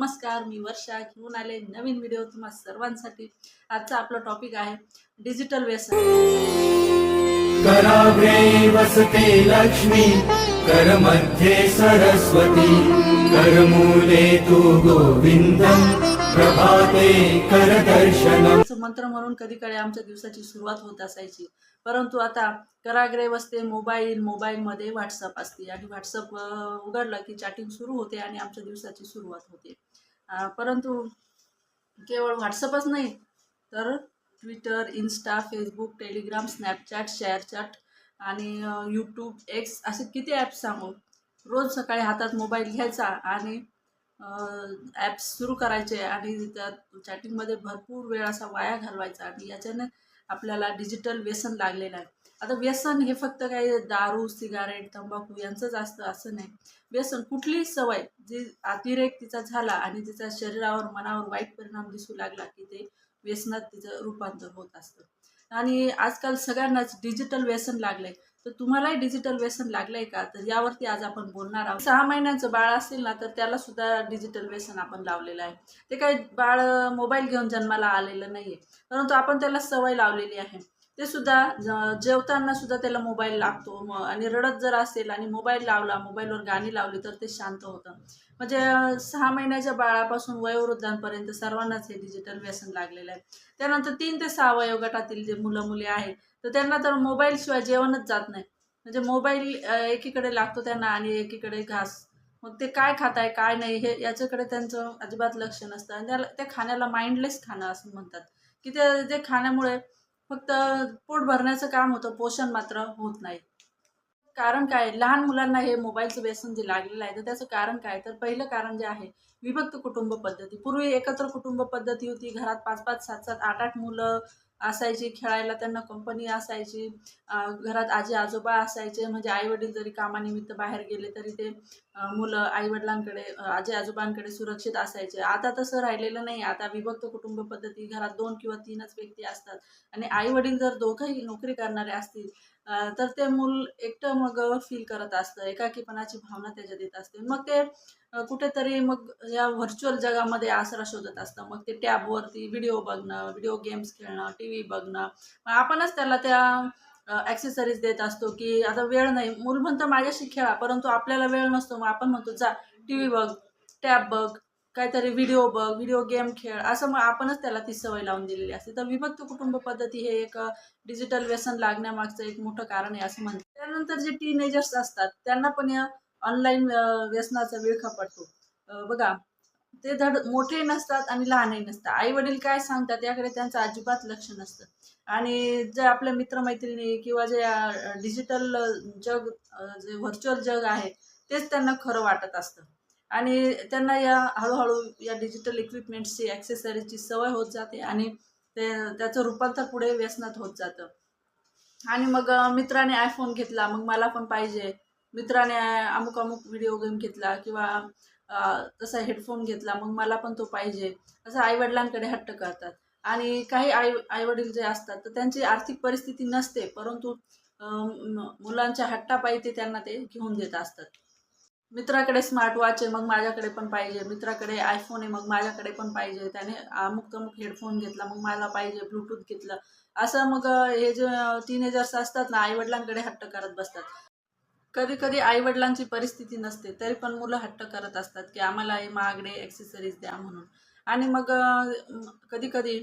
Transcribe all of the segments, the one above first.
नमस्कार मी वर्षा. घेऊन आले नवीन व्हिडिओ तुम्हा सर्वांसाठी. आजचा आपला टॉपिक आहे डिजिटल व्यसन. कराग्रे वसते लक्ष्मी करमध्ये सरस्वती. करमूले तु गोविन्दम् प्रभाते करदर्शनम् असं मंत्र म्हणून कधी काळी आमच्या दिवसाची सुरुवात होत असायची. परंतु आता कराग्रे वसते मोबाईल मोबाईलमध्ये व्हॉट्सअप असते. आणि व्हॉट्सअप उघडलं की चॅटिंग सुरू होते आणि आमच्या दिवसाची सुरुवात होते. परंतु केवळ व्हॉट्सअपच नाही तर Twitter Insta Facebook Telegram Snapchat ShareChat आणि यूट्यूब एक्स असे किती ॲप्स सांगू? रोज सकाळी हातात मोबाईल घ्यायचा आणि ॲप्स सुरू करायचे आणि त्या चॅटिंगमध्ये भरपूर वेळ असा वाया घालवायचा आणि याच्याने आपल्याला डिजिटल व्यसन लागलेलं आहे. आता व्यसन हे फक्त काही दारू सिगारेट तंबाखू यांचंच असतं असं नाही. व्यसन कुठलीही सवय जी अतिरेक तिचा झाला आणि तिचा शरीरावर मनावर वाईट परिणाम दिसू लागला की ते व्यसनात तिचं रूपांतर होत असतं. आणि आजकाल सगळ्यांनाच डिजिटल व्यसन लागलंय. तर तुम्हालाही डिजिटल व्यसन लागलंय का? तर यावरती आज आपण बोलणार आहोत. सहा महिन्यांचं बाळ असेल ना तर त्याला सुद्धा डिजिटल व्यसन आपण लावलेलं आहे. ते काही बाळ मोबाईल घेऊन जन्माला आलेलं नाहीये. परंतु आपण त्याला सवय लावलेली आहे. ते सुद्धा जेवताना सुद्धा त्याला मोबाईल लागतो. आणि रडत जर असेल आणि मोबाईल लावला मोबाईलवर गाणी लावली तर ते शांत होतं. म्हणजे सहा महिन्याच्या बाळापासून वयोवृद्धांपर्यंत सर्वांनाच हे डिजिटल व्यसन लागलेलं आहे. त्यानंतर तीन ते सहा वयोगटातील जे मुलं मुली आहेत तर त्यांना तर मोबाईलशिवाय जेवणच जात नाही. म्हणजे मोबाईल एकीकडे लागतो त्यांना आणि एकीकडे घास. मग ते काय खात आहे काय नाही हे याच्याकडे त्यांचं अजिबात लक्ष नसतं. आणि त्याला त्या खाण्याला माइंडलेस खाणं असं म्हणतात. की ते जे खाण्यामुळे फक्त पोट भरण्याचं काम होतं पोषण मात्र होत नाही. कारण काय? लहान मुलांना हे मोबाईलचं व्यसन जे लागलेलं आहे तर त्याचं कारण काय? तर पहिलं कारण जे आहे विभक्त कुटुंब पद्धती. पूर्वी एकत्र कुटुंब पद्धती होती. घरात पाच पाच सात सात आठ आठ मुलं असायची खेळायला त्यांना कंपनी असायची. घरात आजी आजोबा असायचे म्हणजे आईवडील जरी कामानिमित्त बाहेर गेले तरी ते मुलं आईवडिलांकडे आजी आजोबांकडे सुरक्षित असायचे. आता तसं राहिलेलं नाही. आता विभक्त कुटुंब पद्धती घरात दोन किंवा तीनच व्यक्ती असतात. आणि आईवडील जर दोघंही नोकरी करणारे असतील तर ते मूल एकटं मग फील करत असतं एकाकीपणाची भावना त्याच्यात येत असते. मग ते कुठेतरी मग या व्हर्च्युअल जगामध्ये आसरा शोधत असतं. मग ते टॅबवरती व्हिडिओ बघणं व्हिडिओ गेम्स खेळणं टी व्ही बघणं. मग आपणच त्याला त्या ॲक्सेसरीज देत असतो की आता वेळ नाही. मूल म्हणतं माझ्याशी खेळा. परंतु आपल्याला वेळ नसतो. मग आपण म्हणतो जा टी व्ही बघ टॅब बघ. काहीतरी व्हिडिओ बघ व्हिडिओ गेम खेळ असं मग आपणच त्याला ती सवय लावून दिलेली असते. तर विभक्त कुटुंब पद्धती हे एक डिजिटल व्यसन लागण्यामागचं एक मोठं कारण आहे असं म्हणतात. त्यानंतर जे टीनेजर्स असतात त्यांना पण या ऑनलाईन व्यसनाचा विळखा पडतो? बघा ते धड मोठे नसतात आणि लहानही नसतात. आई वडील काय सांगतात याकडे त्यांचं अजिबात लक्ष नसतं. आणि जे आपल्या मित्रमैत्रिणी किंवा जे डिजिटल जग जे व्हर्च्युअल जग आहे तेच त्यांना खरं वाटत असतं. आणि त्यांना या हळूहळू या डिजिटल इक्विपमेंट्सची ॲक्सेसरीजची सवय होत जाते आणि ते त्याचं रूपांतर पुढे व्यसनात होत जातं. आणि मग मित्राने आयफोन घेतला मग मला पण पाहिजे. मित्राने अमुक अमुक व्हिडिओ गेम घेतला किंवा तसा हेडफोन घेतला मग मला पण तो पाहिजे. असं आईवडिलांकडे हट्ट करतात. आणि काही आई आईवडील जे असतात तर त्यांची आर्थिक परिस्थिती नसते परंतु मुलांच्या हट्टापायी ते त्यांना ते घेऊन देत असतात. मित्राकडे स्मार्ट वॉच आहे मग माझ्याकडे पण पाहिजे. मित्राकडे आयफोन आहे मग माझ्याकडे पण पाहिजे. त्याने अमुक तमुक हेडफोन घेतला मग मला पाहिजे ब्लूटूथ घेतलं. असं मग हे जे टीनेजर्स असतात ना आईवडिलांकडे हट्ट करत बसतात. कधी कधी आईवडिलांची परिस्थिती नसते तरी पण मुलं हट्ट करत असतात की आम्हाला हे महागडे ॲक्सेसरीज द्या म्हणून. आणि मग कधी कधी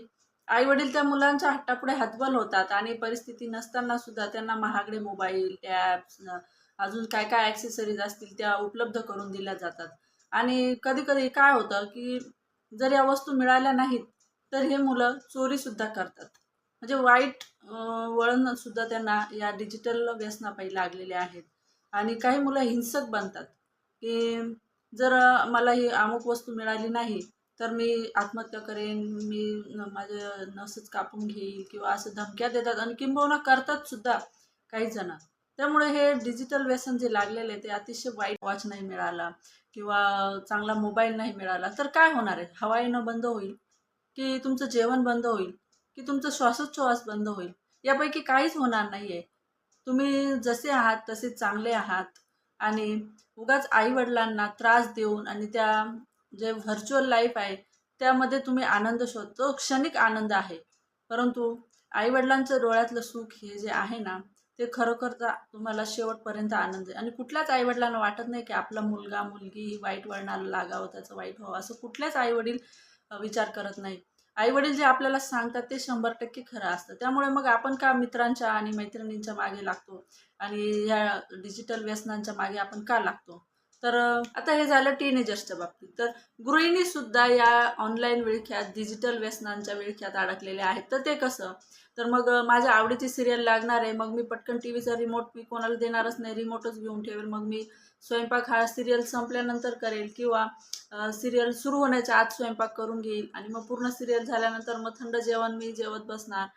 आईवडील त्या मुलांच्या हट्टापुढे हतबल होतात आणि परिस्थिती नसताना सुद्धा त्यांना महागडे मोबाईल टॅब्स अजून काय काय ॲक्सेसरीज असतील त्या उपलब्ध करून दिल्या जातात. आणि कधी कधी काय होतं की जर या वस्तू मिळाल्या नाहीत तर हे मुलं चोरीसुद्धा करतात. म्हणजे वाईट वळणसुद्धा त्यांना या डिजिटल व्यसनापायी लागलेले आहेत. आणि काही मुलं हिंसक बनतात की जर मला ही अमुक वस्तू मिळाली नाही तर मी आत्महत्या करेन मी माझं नसच कापून घेईल किंवा असं धमक्या देतात आणि किंबहुना करतात सुद्धा काही जण. त्यामुळे हे डिजिटल व्यसन जे लागलेलं आहे ते अतिशय वाईट वॉच नाही मिळाला किंवा चांगला मोबाईल नाही मिळाला. तर काय होणार आहे? हवा येणं बंद होईल की तुमचं जेवण बंद होईल की तुमचं श्वासोच्छ्वास बंद होईल? यापैकी काहीच होणार नाही आहे तुम्ही जसे आहात तसे चांगले आहात आणि उगाच आईवडिलांना त्रास देऊन आणि त्या जे व्हर्च्युअल लाईफ आहे त्यामध्ये तुम्ही आनंद शोधतो. क्षणिक आनंद आहे. परंतु आईवडिलांचं डोळ्यातलं सुख हे जे आहे ना ते खरोखर तुम्हाला शेवटपर्यंत आनंद आहे. आणि कुठल्याच आईवडिलांना वाटत नाही की आपला मुलगा मुलगी वाईट वळणाला लागावं त्याचं वाईट व्हावं असं कुठल्याच आईवडील विचार करत नाही. आईवडील जे आपल्याला सांगतात ते शंभर टक्के खरं असतं. त्यामुळे मग आपण का मित्रांच्या आणि मैत्रिणींच्या मागे लागतो? आणि ह्या डिजिटल व्यसनांच्या मागे आपण का लागतो? तर आता हे झालं टीनेजर्सच्या बाबतीत. तर गृहिणी सुद्धा या ऑनलाईन विळख्यात डिजिटल व्यसनांच्या विळख्यात अडकलेल्या आहेत. तर ते कसं? तर मग माझ्या आवडीची सिरियल लागणार आहे. मग मी पटकन टी व्हीचा रिमोट मी कोणाला देणारच नाही. रिमोटच घेऊन ठेवेल. मग मी स्वयंपाक हा सिरियल संपल्यानंतर करेल किंवा सिरियल सुरू होण्याच्या आत स्वयंपाक करून घेईल. आणि मग पूर्ण सिरियल झाल्यानंतर मग थंड जेवण मी जेवत बसणार.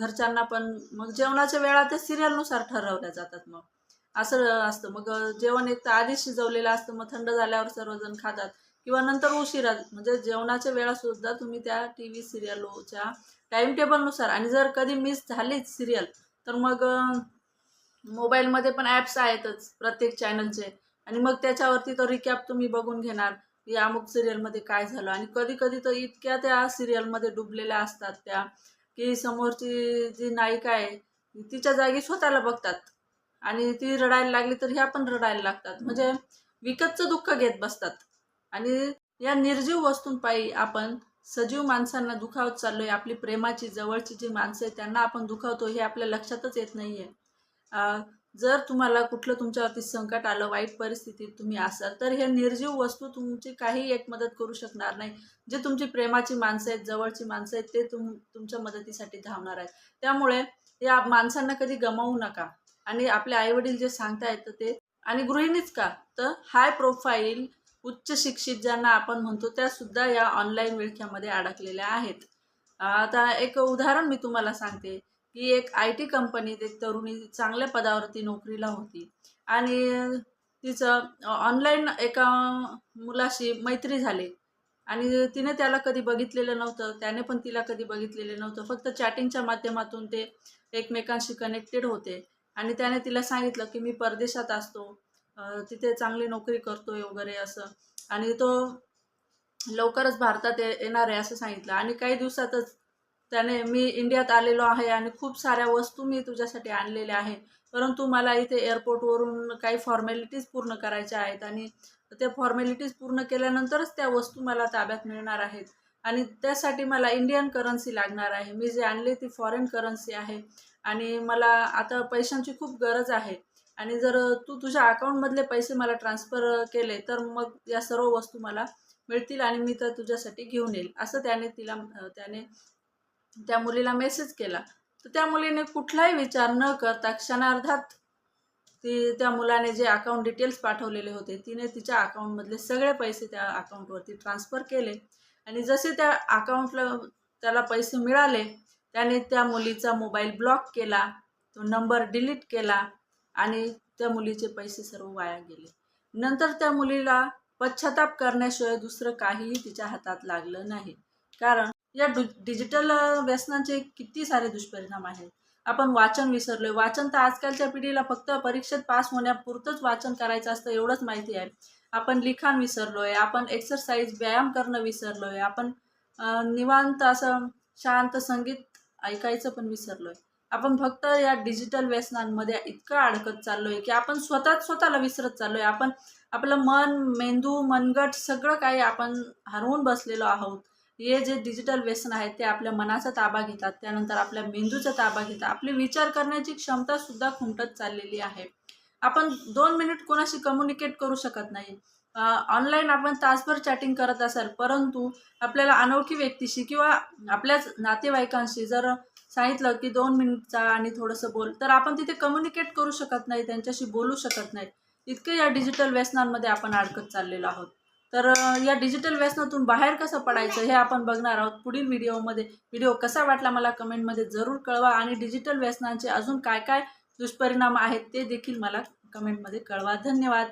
घरच्यांना पण मग जेवणाच्या वेळा त्या सिरियलनुसार ठरवल्या जातात मग. असं असतं. मग जेवण एक तर आधीच शिजवलेलं असतं. मग थंड झाल्यावर सर्वजण खातात. किंवा नंतर उशिरा म्हणजे जेवणाच्या वेळासुद्धा तुम्ही त्या टी व्ही सिरियलच्या टाईम टेबलनुसार आणि जर कधी मिस झालीच सिरियल तर मग मोबाईलमध्ये पण ॲप्स आहेतच प्रत्येक चॅनलचे आणि मग त्याच्यावरती तो रिकॅप तुम्ही बघून घेणार या अमुक सिरियलमध्ये काय झालं. आणि कधी कधी तर इतक्या त्या सिरियलमध्ये डुबलेल्या असतात त्या की समोरची जी नायिका आहे तिच्या जागी स्वतःला बघतात. आणि ती रडायला लागली तर ह्या पण रडायला लागतात. म्हणजे विकतचं दुःख घेत बसतात. आणि या निर्जीव वस्तूंपायी आपण सजीव माणसांना दुखावत चाललोय आपली प्रेमाची जवळची जी माणसं आहेत त्यांना आपण दुखावतो हे आपल्या लक्षातच येत नाहीये. जर तुम्हाला कुठलं तुमच्यावरती संकट आलं वाईट परिस्थितीत तुम्ही असाल तर हे निर्जीव वस्तू तुमची काही एक मदत करू शकणार नाही. जे तुमची प्रेमाची माणसं आहेत जवळची माणसं आहेत ते तुम तुमच्या मदतीसाठी धावणार आहेत. त्यामुळे या माणसांना कधी गमावू नका. आणि आपले आईवडील जे सांगता येतं ते. आणि गृहिणीच का? तर हाय प्रोफाईल उच्च शिक्षित ज्यांना आपण म्हणतो त्या सुद्धा या ऑनलाईन विळख्यामध्ये अडकलेल्या आहेत. आता एक उदाहरण मी तुम्हाला सांगते की एक आय टी कंपनीत एक तरुणी चांगल्या पदावरती नोकरीला होती. आणि तिचं ऑनलाईन एका मुलाशी मैत्री झाली. आणि तिने त्याला कधी बघितलेलं नव्हतं त्याने पण तिला कधी बघितलेलं नव्हतं. फक्त चॅटिंगच्या माध्यमातून ते एकमेकांशी कनेक्टेड होते. आणि त्याने तिला सांगितलं की मी परदेशात असतो तिथे चांगली नोकरी करतोय वगैरे असं. आणि तो लवकरच भारतात ये- येणार आहे असं सांगितलं. आणि काही दिवसातच त्याने मी इंडियात आलेलो आहे आणि खूप साऱ्या वस्तू मी तुझ्यासाठी आणलेल्या आहे. परंतु मला इथे एअरपोर्टवरून काही फॉर्मॅलिटीज पूर्ण करायच्या आहेत आणि त्या फॉर्मॅलिटीज पूर्ण केल्यानंतरच त्या वस्तू मला ताब्यात मिळणार आहेत. आणि त्यासाठी मला इंडियन करन्सी लागणार आहे. मी जे आणले ती फॉरेन करन्सी आहे. आणि मला आता पैशांची खूप गरज आहे. आणि जर तू तुझ्या अकाउंटमधले पैसे मला ट्रान्सफर केले तर मग या सर्व वस्तू मला मिळतील आणि मी तर तुझ्यासाठी घेऊन येईल. असं त्याने तिला त्याने त्या मुलीला मेसेज केला. तर त्या मुलीने कुठलाही विचार न करता क्षणार्धात ती त्या मुलाने जे अकाउंट डिटेल्स पाठवलेले होते तिने तिच्या अकाउंटमधले सगळे पैसे त्या अकाउंटवरती ट्रान्सफर केले. आणि जसे त्या अकाउंटला त्याला पैसे मिळाले त्याने त्या मुलीचा मोबाईल ब्लॉक केला तो नंबर डिलीट केला आणि त्या मुलीचे पैसे सर्व वाया गेले. नंतर त्या मुलीला पश्चाताप करण्याशिवाय दुसरं काहीही तिच्या हातात लागलं नाही. कारण या डु डिजिटल व्यसनाचे व्यसनांचे किती सारे दुष्परिणाम आहेत. आपण वाचन विसरलोय. वाचन तर आजकालच्या पिढीला फक्त परीक्षेत पास होण्यापुरतंच वाचन करायचं असतं एवढंच माहिती आहे. आपण लिखाण विसरलोय. आपण एक्सरसाइज व्यायाम करणं विसरलोय. आपण निवांत असं शांत संगीत ऐकायचं पण विसरलोय. आपण फक्त या डिजिटल व्यसनांमध्ये इतकं अडकत चाललोय की आपण स्वतःच स्वतःला विसरत चाललोय. आपण आपलं मन मेंदू मनगट सगळं काही आपण हरवून बसलेलो आहोत. हे जे डिजिटल व्यसन आहे ते आपल्या मनाचा ताबा घेतात. त्यानंतर आपल्या मेंदूचा ताबा घेतात. आपली विचार करण्याची क्षमतासुद्धा खुंटत चाललेली आहे. आपण दोन मिनिट कोणाशी कम्युनिकेट करू शकत नाही. ऑनलाईन आपण तासभर चॅटिंग करत असाल परंतु आपल्याला अनोळखी व्यक्तीशी किंवा आपल्याच नातेवाईकांशी जर सांगितलं की दोन मिनिटचा आणि थोडंसं बोल तर आपण तिथे कम्युनिकेट करू शकत नाही त्यांच्याशी बोलू शकत नाही. इतके या डिजिटल व्यसनांमध्ये आपण अडकत चाललेलो आहोत. तर या डिजिटल व्यसनातून बाहेर कसं पडायचं हे आपण बघणार आहोत. पुढील व्हिडिओमध्ये व्हिडिओ कसा वाटला मला कमेंटमध्ये जरूर कळवा. आणि डिजिटल व्यसनांचे अजून काय काय दुष्परिणाम आहेत ते देखील मला कमेंटमध्ये कळवा. धन्यवाद.